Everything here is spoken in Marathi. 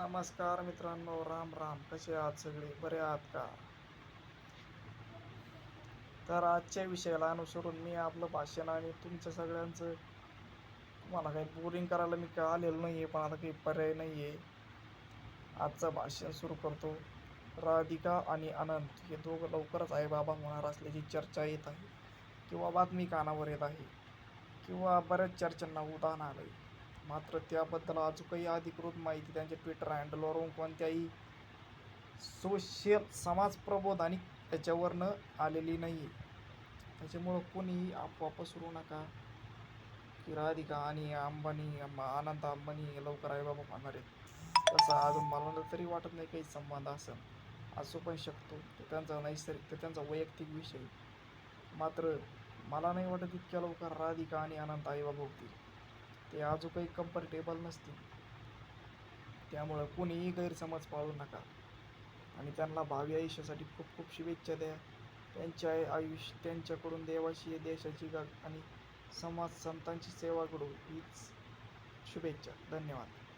नमस्कार मित्रांनो राम राम. कसे आहात सगळे? बरे आहात का? तर आजच्या विषयाला अनुसरून मी आपलं भाषण आणि तुमचं सगळ्यांचं मला काही बोरिंग करायला मी का आलेलं नाही आहे पण आता काही पर्याय नाही आहे आजचं भाषण सुरू करतो. राधिका आणि अनंत हे दोघं लवकरच आईबाबा होणार असल्याची चर्चा येत आहे. किंवा बातमी कानावर येत आहे. किंवा बऱ्याच चर्चांना उदाहरण आलं आहे मात्र त्याबद्दल अजूनही अधिकृत माहिती त्यांच्या ट्विटर हँडलवरून कोणत्याही सोशल समाज आणि त्याच्यावरनं आलेली नाही आहे त्याच्यामुळं कोणीही आपोआप पसरू नका. की राधिका आणि अंबानी आनंद अनंत अंबानी लवकर आई बाबा होणार आहेत. तसं अजून मला तरी वाटत नाही काही संबंध असेल. असू पण शकतो. ते त्यांचा नैसर्गिक ते त्यांचा वैयक्तिक विषय. मात्र मला नाही वाटत इतक्या लवकर राधिका आणि अनंत आई बाबा होतील. ते अजून काही कम्फर्टेबल नसतील. त्यामुळं कोणीही गैरसमज पाळू नका. आणि त्यांना भावी आयुष्यासाठी खूप खूप शुभेच्छा द्या. त्यांच्या आयुष्य त्यांच्याकडून देवाशी देशाची गा आणि समाज संतांची सेवा करू हीच शुभेच्छा. धन्यवाद.